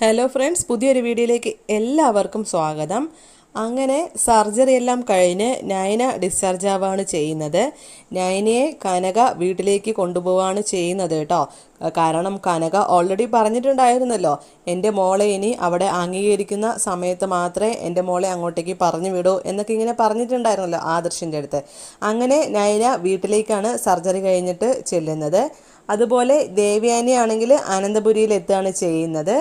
Hello friends പുതിയൊരു വീഡിയോയിലേക്ക് എല്ലാവർക്കും സ്വാഗതം. അങ്ങനെ സർജറി എല്ലാം കഴിഞ്ഞ് നയന ഡിസ്ചാർജ് ആവുകയാണ് ചെയ്യുന്നത്. നയനയെ കനക വീട്ടിലേക്ക് കൊണ്ടുപോവുകയാണ് ചെയ്യുന്നത് കേട്ടോ. കാരണം കനക ഓൾറെഡി പറഞ്ഞിട്ടുണ്ടായിരുന്നല്ലോ എന്റെ മോളെ ഇനി അവിടെ അംഗീകരിക്കുന്ന സമയത്ത് മാത്രമേ എന്റെ മോളെ അങ്ങോട്ടേക്ക് പറഞ്ഞു വിടൂ എന്നൊക്കെ ഇങ്ങനെ പറഞ്ഞിട്ടുണ്ടായിരുന്നല്ലോ ആദർശിന്റെ അടുത്ത്. അങ്ങനെ നയന വീട്ടിലേക്കാണ് സർജറി കഴിഞ്ഞിട്ട് ചെല്ലുന്നത്. അതുപോലെ ദേവ്യാനി ആണെങ്കിൽ അനന്തപുരിയിൽ എത്തുകയാണ് ചെയ്യുന്നത്.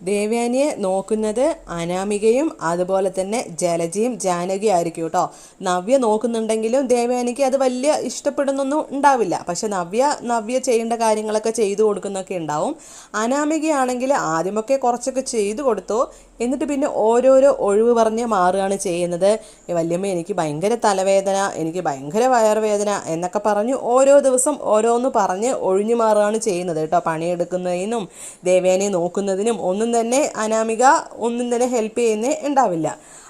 ദേവയാനിയെ നോക്കുന്നത് അനാമികയും അതുപോലെ തന്നെ ജലജയും ജാനകിയും ആയിരിക്കും കേട്ടോ. നവ്യ നോക്കുന്നുണ്ടെങ്കിലും ദേവയാനിക്ക് അത് വലിയ ഇഷ്ടപ്പെടുന്നൊന്നും ഉണ്ടാവില്ല. പക്ഷെ നവ്യ നവ്യ ചെയ്യേണ്ട കാര്യങ്ങളൊക്കെ ചെയ്തു കൊടുക്കുന്നൊക്കെ ഉണ്ടാവും. അനാമികയാണെങ്കിൽ ആദ്യമൊക്കെ കുറച്ചൊക്കെ ചെയ്തു കൊടുത്തു. എന്നിട്ട് പിന്നെ ഓരോരോ ഒഴിവ് പറഞ്ഞ് മാറുകയാണ് ചെയ്യുന്നത്. വല്യമ്മ എനിക്ക് ഭയങ്കര തലവേദന എനിക്ക് ഭയങ്കര വയറുവേദന എന്നൊക്കെ പറഞ്ഞു ഓരോ ദിവസം ഓരോന്ന് പറഞ്ഞ് ഒഴിഞ്ഞു മാറുകയാണ് ചെയ്യുന്നത് കേട്ടോ. പണിയെടുക്കുന്നതിനും ദേവേനെ നോക്കുന്നതിനും ഒന്നും തന്നെ അനാമിക ഒന്നും തന്നെ ഹെൽപ്പ് ചെയ്യുന്നേ ഉണ്ടാവില്ല.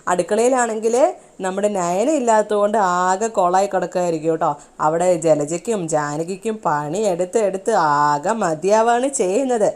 അടുക്കളയിലാണെങ്കിൽ നമ്മുടെ നയന ഇല്ലാത്തതുകൊണ്ട് ആകെ കൊളായി കിടക്കുകയായിരിക്കും കേട്ടോ. അവിടെ ജലജയ്ക്കും ജാനകിക്കും പണി എടുത്ത് എടുത്ത് ആകെ മതിയാവാണ് ചെയ്യുന്നത്.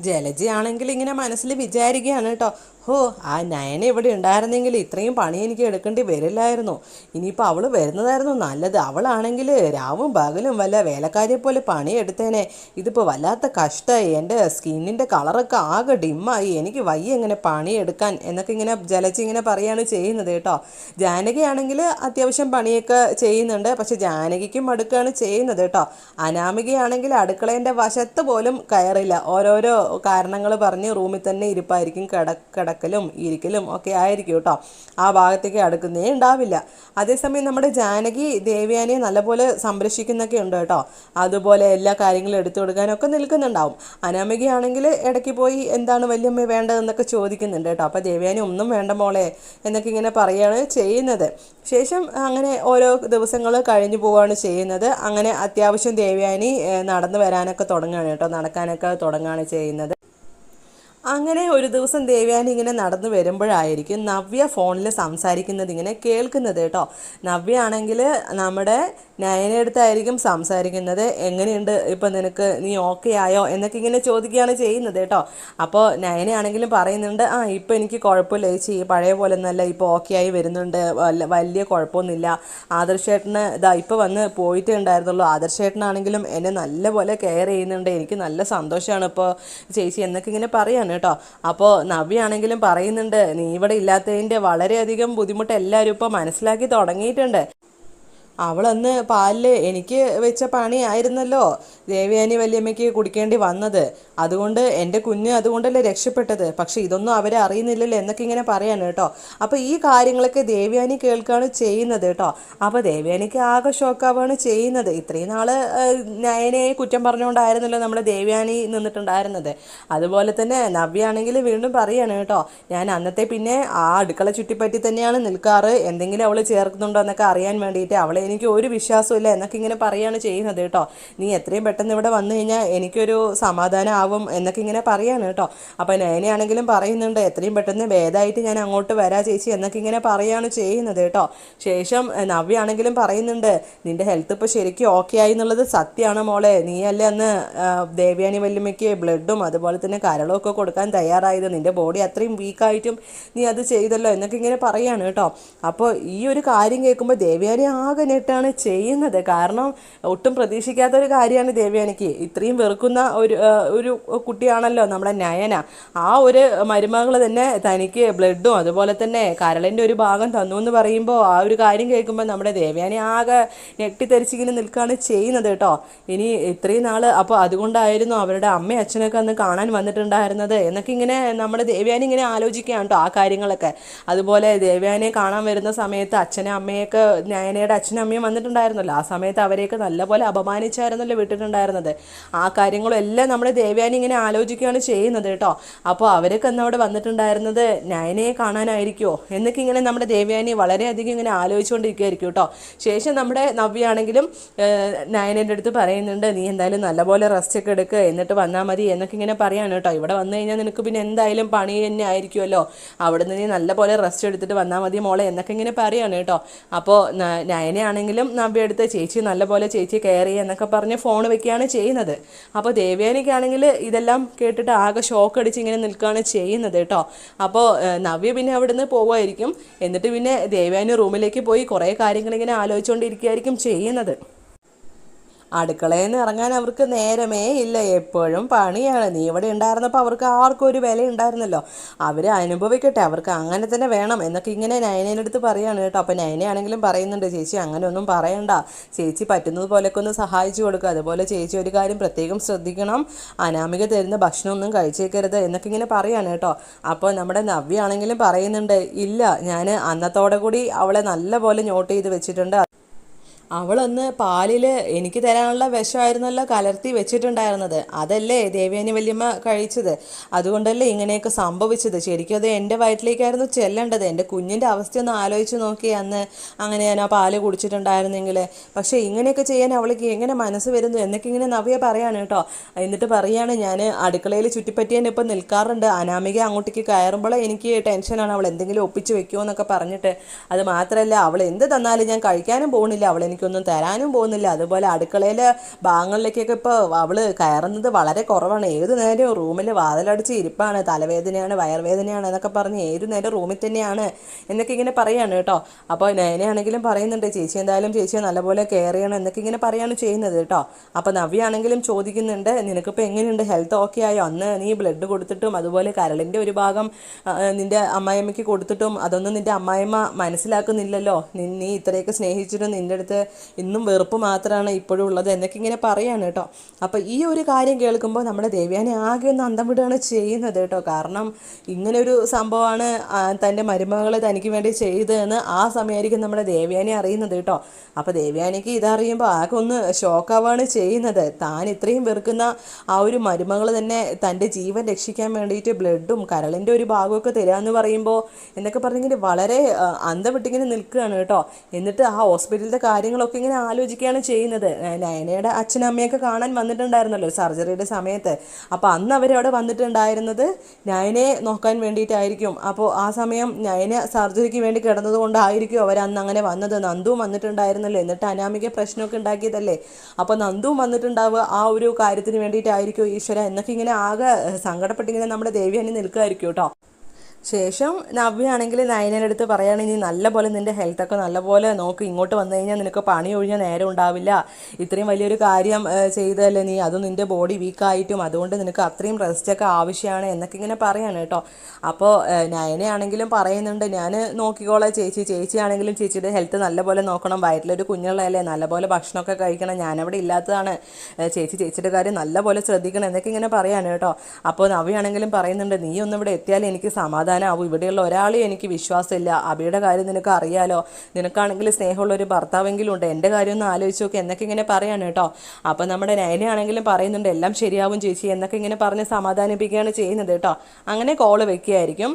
ജലജയാണെങ്കിൽ ഇങ്ങനെ മനസ്സിൽ വിചാരിക്കുകയാണ് കേട്ടോ. ഹോ ആ നയന ഇവിടെ ഉണ്ടായിരുന്നെങ്കിൽ ഇത്രയും പണി എനിക്ക് എടുക്കേണ്ടി വരില്ലായിരുന്നു. ഇനിയിപ്പോൾ അവൾ വരുന്നതായിരുന്നു നല്ലത്. അവളാണെങ്കിൽ രാവും പകലും വല്ല വേലക്കാരിയെ പോലെ പണിയെടുത്തേനെ. ഇതിപ്പോൾ വല്ലാത്ത കഷ്ടമായി എന്റെ സ്കിന്നിന്റെ കളറൊക്കെ ആകെ ഡിമ്മായി. എനിക്ക് വയ്യ ഇങ്ങനെ പണിയെടുക്കാൻ എന്നൊക്കെ ഇങ്ങനെ ജലച്ച് ഇങ്ങനെ പറയുകയാണ് ചെയ്യുന്നത് കേട്ടോ. ജാനകിയാണെങ്കിൽ അത്യാവശ്യം പണിയൊക്കെ ചെയ്യുന്നുണ്ട്. പക്ഷെ ജാനകിക്കും അടുക്കുകയാണ് ചെയ്യുന്നത് കേട്ടോ. അനാമികയാണെങ്കിൽ അടുക്കളേന്റെ വശത്ത് പോലും കയറില്ല. ഓരോരോ കാരണങ്ങൾ പറഞ്ഞ് റൂമിൽ തന്നെ ഇരിപ്പായിരിക്കും കിട കിടക്കലും ഇരിക്കലും ഒക്കെ ആയിരിക്കും കേട്ടോ. ആ ഭാഗത്തേക്ക് അടുക്കുന്നേ ഉണ്ടാവില്ല. അതേസമയം നമ്മുടെ ജാനകി ദേവയാനിയെ നല്ലപോലെ സംരക്ഷിക്കുന്നൊക്കെ ഉണ്ട് കേട്ടോ. അതുപോലെ എല്ലാ കാര്യങ്ങളും എടുത്തു കൊടുക്കാനൊക്കെ നിൽക്കുന്നുണ്ടാവും. അനാമികയാണെങ്കിൽ ഇടയ്ക്ക് പോയി എന്താണ് വല്യമ്മ വേണ്ടതെന്നൊക്കെ ചോദിക്കുന്നുണ്ട് കേട്ടോ. അപ്പോൾ ദേവയാനി ഒന്നും വേണ്ട മോളെ എന്നൊക്കെ ഇങ്ങനെ പറയുകയാണ് ചെയ്യുന്നത്. ശേഷം അങ്ങനെ ഓരോ ദിവസങ്ങൾ കഴിഞ്ഞു പോവുകയാണ് ചെയ്യുന്നത്. അങ്ങനെ അത്യാവശ്യം ദേവയാനി നടന്നു വരാനൊക്കെ തുടങ്ങുകയാണ് കേട്ടോ. നടക്കാനൊക്കെ തുടങ്ങുകയാണ് ചെയ്യുന്നത്. അങ്ങനെ ഒരു ദിവസം ദേവയാനി ഇങ്ങനെ നടന്നു വരുമ്പോഴായിരിക്കും നവ്യ ഫോണിൽ സംസാരിക്കുന്നത് ഇങ്ങനെ കേൾക്കുന്നത് കേട്ടോ. നവ്യ ആണെങ്കിൽ നമ്മുടെ നയനടുത്തായിരിക്കും സംസാരിക്കുന്നത്. എങ്ങനെയുണ്ട്? ഇപ്പം നിനക്ക് നീ ഓക്കെ ആയോ? എന്നൊക്കെ ഇങ്ങനെ ചോദിക്കുകയാണ് ചെയ്യുന്നത് കേട്ടോ. അപ്പോൾ നയനയാണെങ്കിലും പറയുന്നുണ്ട് ആ ഇപ്പം എനിക്ക് കുഴപ്പമില്ല ചേച്ചി. പഴയ പോലെ ഒന്നല്ല ഇപ്പോൾ ഓക്കെ ആയി വരുന്നുണ്ട്. വലിയ കുഴപ്പമൊന്നുമില്ല. ആദർശേട്ടന് ഇതാ ഇപ്പോൾ വന്ന് പോയിട്ടേ ഉണ്ടായിരുന്നുള്ളൂ. ആദർശേട്ടനാണെങ്കിലും എന്നെ നല്ലപോലെ കെയർ ചെയ്യുന്നുണ്ട്. എനിക്ക് നല്ല സന്തോഷമാണ് ഇപ്പോൾ ചേച്ചി എന്നൊക്കെ ഇങ്ങനെ പറയാണ് കേട്ടോ. അപ്പോൾ നവ്യാണെങ്കിലും പറയുന്നുണ്ട് നീ ഇവിടെ ഇല്ലാത്തതിന്റെ വളരെയധികം ബുദ്ധിമുട്ട് എല്ലാവരും ഇപ്പോൾ മനസ്സിലാക്കി തുടങ്ങിയിട്ടുണ്ട്. അവളന്ന് പാലിൽ എനിക്ക് വെച്ച പണി ആയിരുന്നല്ലോ. ദേവയാനി വല്യമ്മയ്ക്ക് കുടിക്കേണ്ടി വന്നത്. അതുകൊണ്ട് എന്റെ കുഞ്ഞ് അതുകൊണ്ടല്ലേ രക്ഷപ്പെട്ടത്. പക്ഷെ ഇതൊന്നും അവരെ അറിയുന്നില്ലല്ലോ എന്നൊക്കെ ഇങ്ങനെ പറയാണ് കേട്ടോ. അപ്പോൾ ഈ കാര്യങ്ങളൊക്കെ ദേവയാനി കേൾക്കുകയാണ് ചെയ്യുന്നത് കേട്ടോ. അപ്പോൾ ദേവയാനിക്ക് ആകെ ഷോക്കാവുകയാണ് ചെയ്യുന്നത്. ഇത്രയും നാൾ നയനയെ കുറ്റം പറഞ്ഞുകൊണ്ടായിരുന്നല്ലോ നമ്മുടെ ദേവയാനി നിന്നിട്ടുണ്ടായിരുന്നത്. അതുപോലെ തന്നെ നവ്യാണെങ്കിൽ വീണ്ടും പറയാണ് കേട്ടോ. ഞാൻ അന്നത്തെ പിന്നെ ആ അടുക്കള ചുറ്റിപ്പറ്റി തന്നെയാണ് നിൽക്കാറ്. എന്തെങ്കിലും അവൾ ചേർക്കുന്നുണ്ടോ എന്നൊക്കെ അറിയാൻ വേണ്ടിയിട്ട് അവളെ എനിക്ക് ഒരു വിശ്വാസമില്ല എന്നൊക്കെ ഇങ്ങനെ പറയാണ് ചെയ്യുന്നത് കേട്ടോ. നീ എത്രയും പെട്ടെന്ന് ഇവിടെ വന്നു കഴിഞ്ഞാൽ എനിക്കൊരു സമാധാനം ആവും എന്നൊക്കെ ഇങ്ങനെ പറയാണ് കേട്ടോ. അപ്പം നയനയാണെങ്കിലും പറയുന്നുണ്ട് എത്രയും പെട്ടെന്ന് ഭേദമായിട്ട് ഞാൻ അങ്ങോട്ട് വരാ ചേച്ചി എന്നൊക്കെ ഇങ്ങനെ പറയാണ് ചെയ്യുന്നത് കേട്ടോ. ശേഷം നവ്യാണെങ്കിലും പറയുന്നുണ്ട് നിന്റെ ഹെൽത്ത് ഇപ്പോൾ ശരിക്കും ഓക്കെ ആയി എന്നുള്ളത് സത്യമാണ് മോളെ. നീയല്ലേ അന്ന് ദേവ്യാനി വല്യമ്മയ്ക്ക് ബ്ലഡും അതുപോലെ തന്നെ കരളും ഒക്കെ കൊടുക്കാൻ തയ്യാറായത്. നിന്റെ ബോഡി അത്രയും വീക്കായിട്ടും നീ അത് ചെയ്തല്ലോ എന്നൊക്കെ ഇങ്ങനെ പറയാണ് കേട്ടോ. അപ്പോൾ ഈ ഒരു കാര്യം കേൾക്കുമ്പോൾ ദേവ്യാനി ആകെ നെട്ടാണ് ചെയ്യുന്നത്. കാരണം ഒട്ടും പ്രതീക്ഷിക്കാത്ത ഒരു കാര്യമാണ് ദേവയാനിക്ക് ഇത്രയും വെറുക്കുന്ന ഒരു ഒരു കുട്ടിയാണല്ലോ നമ്മുടെ നയന. ആ ഒരു മരുമകൾ തന്നെ തനിക്ക് ബ്ലഡും അതുപോലെ തന്നെ കരളിന്റെ ഒരു ഭാഗം തന്നു എന്ന് പറയുമ്പോൾ ആ ഒരു കാര്യം കേൾക്കുമ്പോൾ നമ്മുടെ ദേവയാനി ആകെ ഞെട്ടിത്തെരിച്ചിങ്ങനെ നിൽക്കുകയാണ് ചെയ്യുന്നത് കേട്ടോ. ഇനി ഇത്രയും നാൾ അപ്പോൾ അതുകൊണ്ടായിരുന്നു അവരുടെ അമ്മയും അച്ഛനൊക്കെ അന്ന് കാണാൻ വന്നിട്ടുണ്ടായിരുന്നത് എന്നൊക്കെ ഇങ്ങനെ നമ്മുടെ ദേവയാനി ഇങ്ങനെ ആലോചിക്കുകയാണ് കേട്ടോ ആ കാര്യങ്ങളൊക്കെ. അതുപോലെ ദേവയാനിയെ കാണാൻ വരുന്ന സമയത്ത് അച്ഛനെ അമ്മയൊക്കെ നയനയുടെ അച്ഛനും അമ്മയും വന്നിട്ടുണ്ടായിരുന്നല്ലോ. ആ സമയത്ത് അവരെയൊക്കെ നല്ലപോലെ അപമാനിച്ചായിരുന്നല്ലോ വിട്ടിട്ടുണ്ടായിരുന്നത്. ആ കാര്യങ്ങളെല്ലാം നമ്മുടെ ദേവയാനി ഇങ്ങനെ ആലോചിക്കുകയാണ് ചെയ്യുന്നത് കേട്ടോ. അപ്പോൾ അവരൊക്കെ അന്ന് അവിടെ വന്നിട്ടുണ്ടായിരുന്നത് നയനയെ കാണാനായിരിക്കുമോ എന്നൊക്കെ ഇങ്ങനെ നമ്മുടെ ദേവ്യാനി വളരെയധികം ഇങ്ങനെ ആലോചിച്ചുകൊണ്ടിരിക്കുകയായിരിക്കും കേട്ടോ. ശേഷം നമ്മുടെ നവ്യാണെങ്കിലും നയനന്റെ അടുത്ത് പറയുന്നുണ്ട് നീ എന്തായാലും നല്ലപോലെ റെസ്റ്റ് ഒക്കെ എടുക്കുക എന്നിട്ട് വന്നാൽ മതി എന്നൊക്കെ ഇങ്ങനെ പറയാണ് കേട്ടോ. ഇവിടെ വന്നു കഴിഞ്ഞാൽ നിനക്ക് പിന്നെ എന്തായാലും പണി തന്നെ ആയിരിക്കുമല്ലോ അവിടെ നിന്ന് നീ നല്ലപോലെ റെസ്റ്റ് എടുത്തിട്ട് വന്നാൽ മതി മോളെ എന്നൊക്കെ ഇങ്ങനെ പറയാണ് കേട്ടോ. അപ്പോൾ നയനയാണെങ്കിലും നവ്യ അടുത്ത് ചേച്ചി നല്ലപോലെ ചേച്ചി കെയർ ചെയ്യുക എന്നൊക്കെ പറഞ്ഞ് ഫോൺ വെക്കുകയാണ് ചെയ്യുന്നത്. അപ്പോൾ ദേവ്യാനിക്കാണെങ്കിൽ ഇതെല്ലാം കേട്ടിട്ട് ആകെ ഷോക്ക് അടിച്ച് ഇങ്ങനെ നിൽക്കുകയാണ് ചെയ്യുന്നത് കേട്ടോ. അപ്പോൾ നവ്യ പിന്നെ അവിടെ നിന്ന് പോകുമായിരിക്കും എന്നിട്ട് പിന്നെ ദേവ്യാനി റൂമിലേക്ക് പോയി കുറേ കാര്യങ്ങളിങ്ങനെ ആലോചിച്ചുകൊണ്ടിരിക്കുകയായിരിക്കും ചെയ്യുന്നത്. അടുക്കളയിൽ നിന്ന് ഇറങ്ങാൻ അവർക്ക് നേരമേ ഇല്ല. എപ്പോഴും പണിയാണ്. നീ ഇവിടെ ഉണ്ടായിരുന്നപ്പോൾ അവർക്ക് ആർക്കും ഒരു വില ഉണ്ടായിരുന്നല്ലോ. അവർ അനുഭവിക്കട്ടെ. അവർക്ക് അങ്ങനെ തന്നെ വേണം എന്നൊക്കെ ഇങ്ങനെ നയനേന്റെ അടുത്ത് പറയാണ് കേട്ടോ. അപ്പോൾ നയനയാണെങ്കിലും പറയുന്നുണ്ട് ചേച്ചി അങ്ങനെ ഒന്നും പറയണ്ട. ചേച്ചി പറ്റുന്നത് പോലെയൊക്കെ ഒന്ന് സഹായിച്ചു കൊടുക്കുക അതുപോലെ ചേച്ചി ഒരു കാര്യം പ്രത്യേകം ശ്രദ്ധിക്കണം. അനാമിക തരുന്ന ഭക്ഷണമൊന്നും കഴിച്ചേക്കരുത് എന്നൊക്കെ ഇങ്ങനെ പറയാണ് കേട്ടോ. അപ്പോൾ നമ്മുടെ നവ്യ ആണെങ്കിലും പറയുന്നുണ്ട് ഇല്ല ഞാൻ അന്നത്തോടെ കൂടി അവളെ നല്ലപോലെ നോട്ട് ചെയ്ത് വെച്ചിട്ടുണ്ട്. അവളൊന്ന് പാലിൽ എനിക്ക് തരാനുള്ള വിഷമായിരുന്നല്ലോ കലർത്തി വെച്ചിട്ടുണ്ടായിരുന്നത്. അതല്ലേ ദേവയാനി വല്യമ്മ കഴിച്ചത്? അതുകൊണ്ടല്ലേ ഇങ്ങനെയൊക്കെ സംഭവിച്ചത്? ശരിക്കും അത് എന്റെ വയറ്റിലേക്കായിരുന്നു ചെല്ലേണ്ടത്. എന്റെ കുഞ്ഞിന്റെ അവസ്ഥയൊന്ന് ആലോചിച്ച് നോക്കി അന്ന് അങ്ങനെ ഞാൻ ആ പാൽ കുടിച്ചിട്ടുണ്ടായിരുന്നെങ്കിൽ പക്ഷേ ഇങ്ങനെയൊക്കെ ചെയ്യാൻ അവൾക്ക് എങ്ങനെ മനസ്സ് വരുന്നു? എന്നൊക്കെ ഇങ്ങനെ നവ്യ പറയാണ് കേട്ടോ. എന്നിട്ട് പറയാണ് ഞാൻ അടുക്കളയിൽ ചുറ്റിപ്പറ്റിയാൻ ഇപ്പം നിൽക്കാറുണ്ട്. അനാമിക അങ്ങോട്ടേക്ക് കയറുമ്പോൾ എനിക്ക് ടെൻഷനാണ്. അവൾ എന്തെങ്കിലും ഒപ്പിച്ച് വെക്കുമോ എന്നൊക്കെ പറഞ്ഞിട്ട്. അത് മാത്രമല്ല അവൾ എന്ത് തന്നാലും ഞാൻ കഴിക്കാനും പോകുന്നില്ല അവൾ എനിക്കൊന്നും തരാനും പോകുന്നില്ല. അതുപോലെ അടുക്കളയിൽ ഭാഗങ്ങളിലേക്കൊക്കെ ഇപ്പോൾ അവൾ കയറുന്നത് വളരെ കുറവാണ്. ഏത് നേരവും റൂമിൽ വാതിലടിച്ച് ഇരിപ്പാണ്. തലവേദനയാണ് വയർവേദനയാണ് എന്നൊക്കെ പറഞ്ഞ് ഏത് നേരം റൂമിൽ തന്നെയാണ് എന്നൊക്കെ ഇങ്ങനെ പറയാണ് കേട്ടോ. അപ്പോൾ നേനെയാണെങ്കിലും പറയുന്നുണ്ട് ചേച്ചി എന്തായാലും ചേച്ചിയെ നല്ലപോലെ കെയർ ചെയ്യണം എന്നൊക്കെ ഇങ്ങനെ പറയാണ് ചെയ്യുന്നത് കേട്ടോ. അപ്പോൾ നവ്യാണെങ്കിലും ചോദിക്കുന്നുണ്ട് നിനക്കിപ്പോൾ എങ്ങനെയുണ്ട്? ഹെൽത്ത് ഓക്കെ ആയോ? അന്ന് നീ ബ്ലഡ് കൊടുത്തിട്ടും അതുപോലെ കരളിന്റെ ഒരു ഭാഗം നിന്റെ അമ്മായിമ്മയ്ക്ക് കൊടുത്തിട്ടും അതൊന്നും നിന്റെ അമ്മായിമ്മ മനസ്സിലാക്കുന്നില്ലല്ലോ. നീ ഇത്രയൊക്കെ സ്നേഹിച്ചിട്ടും നിന്റെ അടുത്ത് ഇന്നും വെറുപ്പ് മാത്രമാണ് ഇപ്പോഴും ഉള്ളത് എന്നൊക്കെ ഇങ്ങനെ പറയാണ് കേട്ടോ. അപ്പോൾ ഈ ഒരു കാര്യം കേൾക്കുമ്പോൾ നമ്മുടെ ദേവ്യാനെ ആകെ ഒന്ന് അന്തം വിടുകയാണ് ചെയ്യുന്നത് കേട്ടോ. കാരണം ഇങ്ങനൊരു സംഭവമാണ് തന്റെ മരുമകൾ തനിക്ക് വേണ്ടി ചെയ്തതെന്ന് ആ സമയമായിരിക്കും നമ്മുടെ ദേവ്യാനെ അറിയുന്നത് കേട്ടോ. അപ്പോൾ ദേവ്യാനിക്ക് ഇതറിയുമ്പോൾ ആകെ ഒന്ന് ഷോക്കാവാണ് ചെയ്യുന്നത്. താൻ ഇത്രയും വെറുക്കുന്ന ആ ഒരു മരുമകൾ തന്നെ തന്റെ ജീവൻ രക്ഷിക്കാൻ വേണ്ടിയിട്ട് ബ്ലഡും കരളിന്റെ ഒരു ഭാഗമൊക്കെ തരാമെന്ന് പറയുമ്പോൾ എന്നൊക്കെ പറഞ്ഞെങ്കിൽ വളരെ അന്തം വിട്ടിങ്ങനെ നിൽക്കുകയാണ് കേട്ടോ. എന്നിട്ട് ആ ഹോസ്പിറ്റലിലെ കാര്യങ്ങളൊക്കെ ഇങ്ങനെ ആലോചിക്കുകയാണ് ചെയ്യുന്നത്. നയനയുടെ അച്ഛനും അമ്മയൊക്കെ കാണാൻ വന്നിട്ടുണ്ടായിരുന്നല്ലോ സർജറിയുടെ സമയത്ത്. അപ്പോൾ അന്ന് അവരവിടെ വന്നിട്ടുണ്ടായിരുന്നത് നയനയെ നോക്കാൻ വേണ്ടിയിട്ടായിരിക്കും. അപ്പോൾ ആ സമയം നയന സർജറിക്ക് വേണ്ടി കിടന്നത് കൊണ്ടായിരിക്കും അവർ അന്ന് അങ്ങനെ വന്നത്. നന്ദുവും വന്നിട്ടുണ്ടായിരുന്നല്ലോ. എന്നിട്ട് അനാമിക പ്രശ്നമൊക്കെ ഉണ്ടാക്കിയതല്ലേ? അപ്പോൾ നന്ദുവും വന്നിട്ടുണ്ടാവുക ആ ഒരു കാര്യത്തിന് വേണ്ടിയിട്ടായിരിക്കും ഈശ്വര. എന്നൊക്കെ ഇങ്ങനെ ആകെ സങ്കടപ്പെട്ടിങ്ങനെ നമ്മുടെ ദേവിയാനി നിൽക്കുമായിരിക്കും കേട്ടോ. ശേഷം നവ്യാണെങ്കിൽ നയനയുടെ അടുത്ത് പറയുകയാണ് ഇനി നല്ലപോലെ നിന്റെ ഹെൽത്തൊക്കെ നല്ലപോലെ നോക്ക്. ഇങ്ങോട്ട് വന്നു കഴിഞ്ഞാൽ നിനക്ക് പണി ഒഴിഞ്ഞാൽ നേരം ഉണ്ടാവില്ല. ഇത്രയും വലിയൊരു കാര്യം ചെയ്തല്ലേ നീ? അതും നിന്റെ ബോഡി വീക്കായിട്ടും അതുകൊണ്ട് നിനക്ക് അത്രയും റെസ്റ്റൊക്കെ ആവശ്യമാണ് എന്നൊക്കെ ഇങ്ങനെ പറയാണ് കേട്ടോ. അപ്പോൾ നയനയാണെങ്കിലും പറയുന്നുണ്ട് ഞാൻ നോക്കിക്കോളാം ചേച്ചി. ചേച്ചിയാണെങ്കിലും ചേച്ചിയുടെ ഹെൽത്ത് നല്ലപോലെ നോക്കണം. വയറ്റിലൊരു കുഞ്ഞുള്ളതല്ലേ? നല്ലപോലെ ഭക്ഷണമൊക്കെ കഴിക്കണം. ഞാനവിടെ ഇല്ലാത്തതാണ്. ചേച്ചി ചേച്ചിയുടെ കാര്യം നല്ലപോലെ ശ്രദ്ധിക്കണം എന്നൊക്കെ ഇങ്ങനെ പറയാണ് കേട്ടോ. അപ്പോൾ നവിയാണെങ്കിലും പറയുന്നുണ്ട് നീ ഒന്നും ഇവിടെ എത്തിയാൽ എനിക്ക് സമാധാനമാവും ഇവിടെയുള്ള ഒരാളെയും എനിക്ക് വിശ്വാസമില്ല. അബിയുടെ കാര്യം നിനക്ക് അറിയാലോ. നിനക്കാണെങ്കിൽ സ്നേഹമുള്ള ഒരു ഭർത്താവെങ്കിലും ഉണ്ട്. എന്റെ കാര്യം ഒന്ന് ആലോചിച്ച് നോക്കി. എന്നൊക്കെ ഇങ്ങനെ പറയാണ് കേട്ടോ. അപ്പോൾ നമ്മുടെ നയനയാണെങ്കിലും പറയുന്നുണ്ട് എല്ലാം ശരിയാവും ചേച്ചി എന്നൊക്കെ ഇങ്ങനെ പറഞ്ഞ് സമാധാനിപ്പിക്കുകയാണ് ചെയ്യുന്നത് കേട്ടോ. അങ്ങനെ കോൾ വെക്കുകയായിരിക്കും.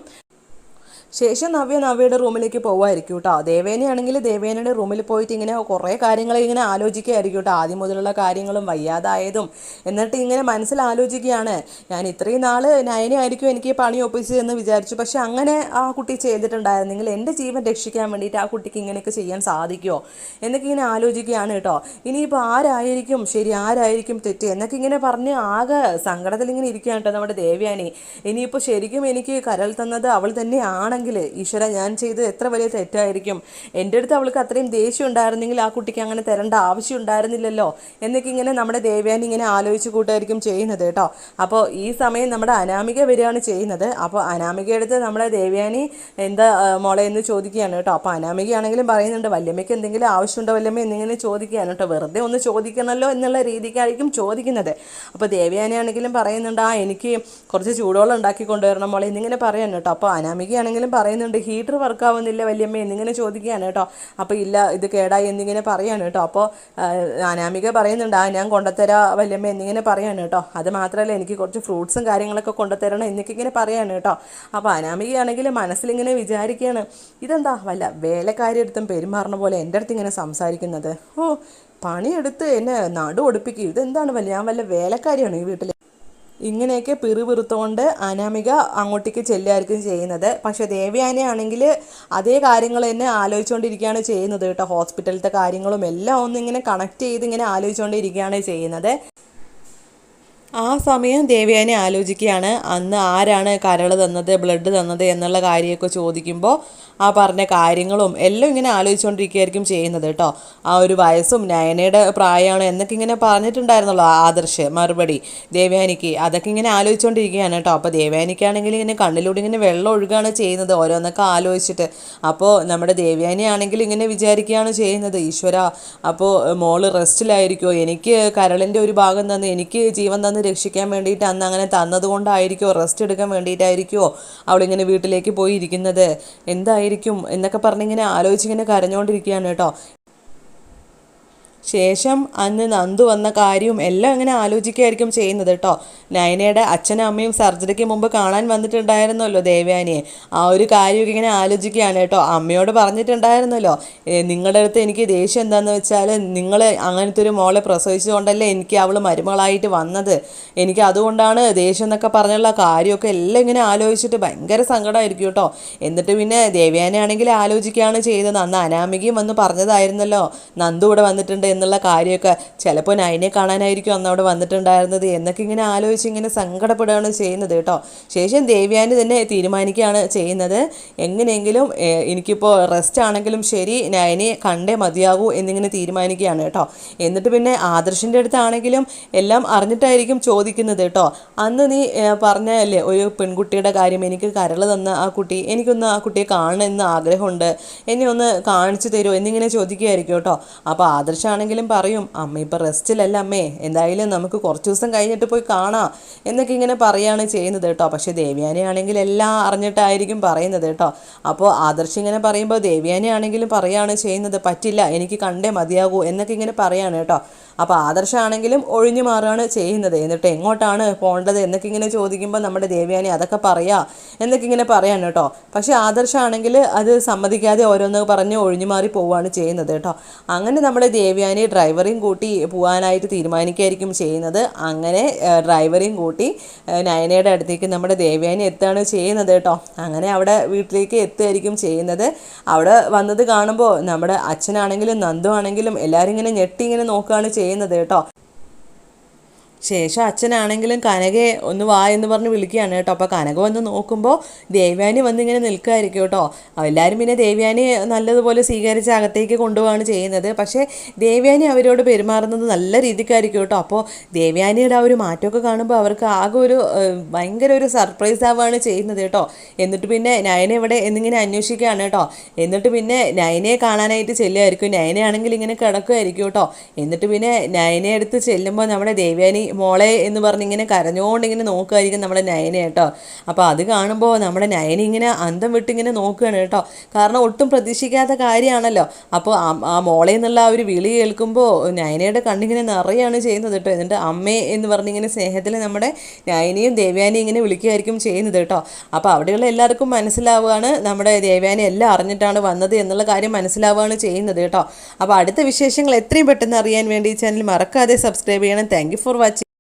ശേഷം നവ്യ നവ്യയുടെ റൂമിലേക്ക് പോകുമായിരിക്കും കേട്ടോ. ദേവേനയാണെങ്കിൽ ദേവേനയുടെ റൂമിൽ പോയിട്ട് ഇങ്ങനെ കുറേ കാര്യങ്ങൾ ഇങ്ങനെ ആലോചിക്കുകയായിരിക്കും കേട്ടോ. ആദ്യം മുതലുള്ള കാര്യങ്ങളും വയ്യാതായതും. എന്നിട്ട് ഇങ്ങനെ മനസ്സിൽ ആലോചിക്കുകയാണ്. ഞാൻ ഇത്രയും നാൾ നയനയായിരിക്കും എനിക്ക് പണി ഒപ്പിച്ചതെന്ന് വിചാരിച്ചു. പക്ഷെ അങ്ങനെ ആ കുട്ടി ചെയ്തിട്ടുണ്ടായിരുന്നെങ്കിൽ എന്റെ ജീവൻ രക്ഷിക്കാൻ വേണ്ടിയിട്ട് ആ കുട്ടിക്ക് ഇങ്ങനെയൊക്കെ ചെയ്യാൻ സാധിക്കുമോ എന്നൊക്കെ ഇങ്ങനെ ആലോചിക്കുകയാണ് കേട്ടോ. ഇനിയിപ്പോൾ ആരായിരിക്കും? ശരി ആരായിരിക്കും തെറ്റ്? എന്നൊക്കെ ഇങ്ങനെ പറഞ്ഞ് ആകെ സങ്കടത്തിൽ ഇങ്ങനെ ഇരിക്കുകയാണ് കേട്ടോ നമ്മുടെ ദേവ്യാനി. ഇനിയിപ്പോൾ ശരിക്കും എനിക്ക് കരൽ തന്നത് അവൾ തന്നെയാണെങ്കിൽ ഈശ്വര ഞാൻ ചെയ്തത് എത്ര വലിയ തെറ്റായിരിക്കും. എന്റെ അടുത്ത് അവൾക്ക് അത്രയും ദേഷ്യം ഉണ്ടായിരുന്നെങ്കിൽ ആ കുട്ടിക്ക് അങ്ങനെ തരേണ്ട ആവശ്യം ഉണ്ടായിരുന്നില്ലല്ലോ എന്നൊക്കെ ഇങ്ങനെ നമ്മുടെ ദേവയാനി ഇങ്ങനെ ആലോചിച്ച് കൂട്ടായിരിക്കും ചെയ്യുന്നത് കേട്ടോ. അപ്പോൾ ഈ സമയം നമ്മുടെ അനാമിക വരികയാണ് ചെയ്യുന്നത്. അപ്പോൾ അനാമികയെടുത്ത് നമ്മുടെ ദേവ്യാനി എന്താ മോളെ എന്ന് ചോദിക്കുകയാണ് കേട്ടോ. അപ്പോൾ അനാമികയാണെങ്കിലും പറയുന്നുണ്ട് വല്യമ്മയ്ക്ക് എന്തെങ്കിലും ആവശ്യമുണ്ടോ വല്യമ്മ? എന്നിങ്ങനെ ചോദിക്കുകയാണ് കേട്ടോ. വെറുതെ ഒന്ന് ചോദിക്കണമല്ലോ എന്നുള്ള രീതിക്കായിരിക്കും ചോദിക്കുന്നത്. അപ്പോൾ ദേവ്യാനിയാണെങ്കിലും പറയുന്നുണ്ട് ആ എനിക്ക് കുറച്ച് ചൂടുവെള്ളം ഉണ്ടാക്കി കൊണ്ടുവരണം മോളെ എന്നിങ്ങനെ പറയാൻ കേട്ടോ. അപ്പോൾ അനാമികയാണെങ്കിലും പറയുന്നുണ്ട് ഹീറ്റർ വർക്ക് ആവുന്നില്ല വല്യമ്മ എന്നിങ്ങനെ ചോദിക്കുകയാണ് കേട്ടോ. അപ്പോൾ ഇല്ല ഇത് കേടായി എന്നിങ്ങനെ പറയാണ് കേട്ടോ. അപ്പോൾ അനാമിക പറയുന്നുണ്ട് ആ ഞാൻ കൊണ്ടുത്തരാ വല്യമ്മ എന്നിങ്ങനെ പറയാണ് കേട്ടോ. അത് മാത്രമല്ല എനിക്ക് കുറച്ച് ഫ്രൂട്ട്സും കാര്യങ്ങളൊക്കെ കൊണ്ടുത്തരണം എന്നൊക്കെ ഇങ്ങനെ പറയാണ് കേട്ടോ. അപ്പോൾ അനാമികയാണെങ്കിൽ മനസ്സിലിങ്ങനെ വിചാരിക്കുകയാണ് ഇതെന്താ വല്ല വേലക്കാരിയെടുത്തും പെരുമാറണ പോലെ എന്റെ അടുത്ത് ഇങ്ങനെ സംസാരിക്കുന്നത്? ഓ പണിയെടുത്ത് എന്നെ നടു ഒടിപ്പിക്കും. ഇതെന്താണ് വല്ല ഞാൻ വല്ല വേലക്കാരിയാണ് ഈ വീട്ടിൽ ഇങ്ങനെയൊക്കെ പിറുപിറുത്തുകൊണ്ട് അനാമിക അങ്ങോട്ടേക്ക് ചെല്ലുമായിരിക്കും ചെയ്യുന്നത്. പക്ഷേ ദേവയാനയാണെങ്കിൽ അതേ കാര്യങ്ങൾ തന്നെ ആലോചിച്ചുകൊണ്ടിരിക്കുകയാണ് ചെയ്യുന്നത് കേട്ടോ. ഹോസ്പിറ്റലിലത്തെ കാര്യങ്ങളും എല്ലാം ഒന്നിങ്ങനെ കണക്ട് ചെയ്ത് ഇങ്ങനെ ആലോചിച്ചുകൊണ്ടിരിക്കുകയാണ് ചെയ്യുന്നത്. ആ സമയം ദേവയാനി ആലോചിക്കുകയാണ് അന്ന് ആരാണ് കരൾ തന്നത് ബ്ലഡ് തന്നത് എന്നുള്ള കാര്യമൊക്കെ ചോദിക്കുമ്പോൾ ആ പറഞ്ഞ കാര്യങ്ങളും എല്ലാം ഇങ്ങനെ ആലോചിച്ചുകൊണ്ടിരിക്കുകയായിരിക്കും ചെയ്യുന്നത് കേട്ടോ. ആ ഒരു വയസ്സും നയനയുടെ പ്രായമാണ് എന്നൊക്കെ ഇങ്ങനെ പറഞ്ഞിട്ടുണ്ടായിരുന്നല്ലോ ആദർശ് മറുപടി ദേവയാനിക്ക്. അതൊക്കെ ഇങ്ങനെ ആലോചിച്ചുകൊണ്ടിരിക്കുകയാണ് കേട്ടോ. അപ്പോൾ ദേവയാനിക്കാണെങ്കിൽ ഇങ്ങനെ കണ്ണിലൂടെ ഇങ്ങനെ വെള്ളം ഒഴുകുകയാണ് ചെയ്യുന്നത് ഓരോന്നൊക്കെ ആലോചിച്ചിട്ട്. അപ്പോൾ നമ്മുടെ ദേവയാനി ആണെങ്കിൽ ഇങ്ങനെ വിചാരിക്കുകയാണ് ചെയ്യുന്നത് ഈശ്വര അപ്പോൾ മോൾ റെസ്റ്റിലായിരിക്കുമോ എനിക്ക് കരളിന്റെ ഒരു ഭാഗം തന്ന് എനിക്ക് ജീവൻ തന്ന് രക്ഷിക്കാൻ വേണ്ടിയിട്ട് അന്ന് അങ്ങനെ തന്നതുകൊണ്ടായിരിക്കുമോ റെസ്റ്റ് എടുക്കാൻ വേണ്ടിയിട്ടായിരിക്കുമോ അവളിങ്ങനെ വീട്ടിലേക്ക് പോയി ഇരിക്കുന്നത് എന്തായിരിക്കും? എന്നൊക്കെ പറഞ്ഞിങ്ങനെ ആലോചിച്ചിങ്ങനെ കരഞ്ഞുകൊണ്ടിരിക്കുകയാണ് കേട്ടോ. ശേഷം അന്ന് നന്ദു വന്ന കാര്യവും എല്ലാം ഇങ്ങനെ ആലോചിക്കുകയായിരിക്കും ചെയ്യുന്നത് കേട്ടോ. നയനയുടെ അച്ഛനും അമ്മയും സർജറിക്ക് മുമ്പ് കാണാൻ വന്നിട്ടുണ്ടായിരുന്നല്ലോ ദേവയാനിയെ. ആ ഒരു കാര്യമൊക്കെ ഇങ്ങനെ ആലോചിക്കുകയാണ് കേട്ടോ. അമ്മയോട് പറഞ്ഞിട്ടുണ്ടായിരുന്നല്ലോ "ഏ, നിങ്ങളുടെ അടുത്ത് എനിക്ക് ദേഷ്യം എന്താണെന്ന് വെച്ചാൽ നിങ്ങൾ അങ്ങനത്തെ ഒരു മോളെ പ്രസവിച്ചുകൊണ്ടല്ലേ എനിക്ക് അവൾ മരുമകളായിട്ട് വന്നത്. എനിക്ക് അതുകൊണ്ടാണ് ദേഷ്യം എന്നൊക്കെ പറഞ്ഞുള്ള കാര്യമൊക്കെ എല്ലാം ഇങ്ങനെ ആലോചിച്ചിട്ട് ഭയങ്കര സങ്കടമായിരിക്കും കേട്ടോ. എന്നിട്ട് പിന്നെ ദേവയാനെ ആണെങ്കിൽ ആലോചിക്കുകയാണ് ചെയ്തത്. അന്ന് അനാമികയും വന്ന് പറഞ്ഞതായിരുന്നല്ലോ നന്ദു ഇവിടെ വന്നിട്ടുണ്ട് എന്നുള്ള കാര്യമൊക്കെ ചിലപ്പോൾ നയനെ കാണാനായിരിക്കും അന്ന് അവിടെ വന്നിട്ടുണ്ടായിരുന്നത് എന്നൊക്കെ ഇങ്ങനെ ആലോചിച്ച് ഇങ്ങനെ സങ്കടപ്പെടുകയാണ് ചെയ്യുന്നത് കേട്ടോ. ശേഷം ദേവ്യാനി തന്നെ തീരുമാനിക്കുകയാണ് ചെയ്യുന്നത്. എങ്ങനെയെങ്കിലും എനിക്കിപ്പോൾ റെസ്റ്റ് ആണെങ്കിലും ശരി നയനെ കണ്ടേ മതിയാകൂ എന്നിങ്ങനെ തീരുമാനിക്കുകയാണ് കേട്ടോ. എന്നിട്ട് പിന്നെ ആദർശിന്റെ അടുത്താണെങ്കിലും എല്ലാം അറിഞ്ഞിട്ടായിരിക്കും ചോദിക്കുന്നത് കേട്ടോ. അന്ന് നീ പറഞ്ഞല്ലേ ഒരു പെൺകുട്ടിയുടെ കാര്യം എനിക്ക് കരൾ തന്ന ആ കുട്ടി എനിക്കൊന്ന് ആ കുട്ടിയെ കാണണമെന്ന് ആഗ്രഹമുണ്ട്. എന്നെ ഒന്ന് കാണിച്ചു തരുമോ എന്നിങ്ങനെ ചോദിക്കുകയായിരിക്കും കേട്ടോ. അപ്പോൾ ആദർശാണെങ്കിലും പറയും അമ്മ ഇപ്പോൾ റെസ്റ്റിലല്ല അമ്മേ എന്തായാലും നമുക്ക് കുറച്ച് ദിവസം കഴിഞ്ഞിട്ട് പോയി കാണാം എന്നൊക്കെ ഇങ്ങനെ പറയുകയാണ് ചെയ്യുന്നത് കേട്ടോ. പക്ഷേ ദേവ്യാനിയാണെങ്കിൽ എല്ലാം അറിഞ്ഞിട്ടായിരിക്കും പറയുന്നത് കേട്ടോ. അപ്പോൾ ആദർശ് ഇങ്ങനെ പറയുമ്പോൾ ദേവ്യാനിയാണെങ്കിലും പറയുകയാണ് ചെയ്യുന്നത് പറ്റില്ല എനിക്ക് കണ്ടേ മതിയാകൂ എന്നൊക്കെ ഇങ്ങനെ പറയാണ് കേട്ടോ. അപ്പോൾ ആദർശാണെങ്കിലും ഒഴിഞ്ഞു മാറുകയാണ് ചെയ്യുന്നത്. എന്നിട്ട് എങ്ങോട്ടാണ് പോകേണ്ടത് എന്നൊക്കെ ഇങ്ങനെ ചോദിക്കുമ്പോൾ നമ്മുടെ ദേവ്യാനി അതൊക്കെ പറയാ എന്നൊക്കെ ഇങ്ങനെ പറയാണ് കേട്ടോ. പക്ഷേ ആദർശാണെങ്കിൽ അത് സമ്മതിക്കാതെ ഓരോന്ന് പറഞ്ഞ് ഒഴിഞ്ഞു മാറി പോവുകയാണ് ചെയ്യുന്നത് കേട്ടോ. അങ്ങനെ നമ്മുടെ ദേവയാനി ഡ്രൈവറെയും കൂട്ടി പോകാനായിട്ട് തീരുമാനിക്കുകയായിരിക്കും ചെയ്യുന്നത്. അങ്ങനെ ഡ്രൈവറേയും കൂട്ടി നയനയുടെ അടുത്തേക്ക് നമ്മുടെ ദേവയാനി എത്തുകയാണ് ചെയ്യുന്നത് കേട്ടോ. അങ്ങനെ അവിടെ വീട്ടിലേക്ക് എത്തുകയായിരിക്കും ചെയ്യുന്നത്. അവിടെ വന്നത് കാണുമ്പോൾ നമ്മുടെ അച്ഛനാണെങ്കിലും നന്ദു ആണെങ്കിലും എല്ലാവരും ഇങ്ങനെ ഞെട്ടി ഇങ്ങനെ നോക്കുകയാണ് ചെയ്യുന്നത് കേട്ടോ. ശേഷം അച്ഛനാണെങ്കിലും കനകയെ ഒന്ന് വാ എന്ന് പറഞ്ഞ് വിളിക്കുകയാണ് കേട്ടോ. അപ്പോൾ കനക വന്ന് നോക്കുമ്പോൾ ദേവ്യാനി വന്ന് ഇങ്ങനെ നിൽക്കുമായിരിക്കും കേട്ടോ. എല്ലാവരും പിന്നെ ദേവ്യാനി നല്ലതുപോലെ സ്വീകരിച്ച് അകത്തേക്ക് കൊണ്ടുപോവാണ് ചെയ്യുന്നത്. പക്ഷേ ദേവ്യാനി അവരോട് പെരുമാറുന്നത് നല്ല രീതിക്കായിരിക്കും കേട്ടോ. അപ്പോൾ ദേവ്യാനിയുടെ ആ ഒരു മാറ്റമൊക്കെ കാണുമ്പോൾ അവർക്ക് ആകെ ഒരു ഭയങ്കര ഒരു സർപ്രൈസ് ആവുകയാണ് ചെയ്യുന്നത് കേട്ടോ. എന്നിട്ട് പിന്നെ നയന ഇവിടെ എന്നിങ്ങനെ അന്വേഷിക്കുകയാണ് കേട്ടോ. എന്നിട്ട് പിന്നെ നയനയെ കാണാനായിട്ട് ചെല്ലുമായിരിക്കും നയനയാണെങ്കിൽ ഇങ്ങനെ കിടക്കുമായിരിക്കും കേട്ടോ. എന്നിട്ട് പിന്നെ നയനെ അടുത്ത് ചെല്ലുമ്പോൾ നമ്മുടെ ദേവയാനി മോളെ എന്ന് പറഞ്ഞിങ്ങനെ കരഞ്ഞുകൊണ്ട് ഇങ്ങനെ നോക്കുമായിരിക്കും നമ്മുടെ നയനെ കേട്ടോ. അപ്പോൾ അത് കാണുമ്പോൾ നമ്മുടെ നയന ഇങ്ങനെ അന്തം വിട്ടിങ്ങനെ നോക്കുകയാണ് കേട്ടോ. കാരണം ഒട്ടും പ്രതീക്ഷിക്കാത്ത കാര്യമാണല്ലോ. അപ്പോൾ ആ- മോളെ എന്നുള്ള ആ ഒരു വിളി കേൾക്കുമ്പോൾ നയനയുടെ കണ്ണിങ്ങനെ നിറയാണ് ചെയ്യുന്നത് കേട്ടോ. എന്നിട്ട് അമ്മേ എന്ന് പറഞ്ഞിങ്ങനെ സ്നേഹത്തിൽ നമ്മുടെ നയനയും ദേവ്യാനെയും ഇങ്ങനെ വിളിക്കുകയായിരിക്കും ചെയ്യുന്നത് കേട്ടോ. അപ്പോൾ അവിടെയുള്ള എല്ലാവർക്കും മനസ്സിലാവുകയാണ്. നമ്മുടെ ദേവയാനി എല്ലാം അറിഞ്ഞിട്ടാണ് വന്നത് എന്നുള്ള കാര്യം മനസ്സിലാവുകയാണ് ചെയ്യുന്നത് കേട്ടോ. അപ്പോൾ അടുത്ത വിശേഷങ്ങൾ എത്രയും പെട്ടെന്ന് അറിയാൻ വേണ്ടി ഈ ചാനൽ മറക്കാതെ സബ്സ്ക്രൈബ് ചെയ്യണം. Thank for watching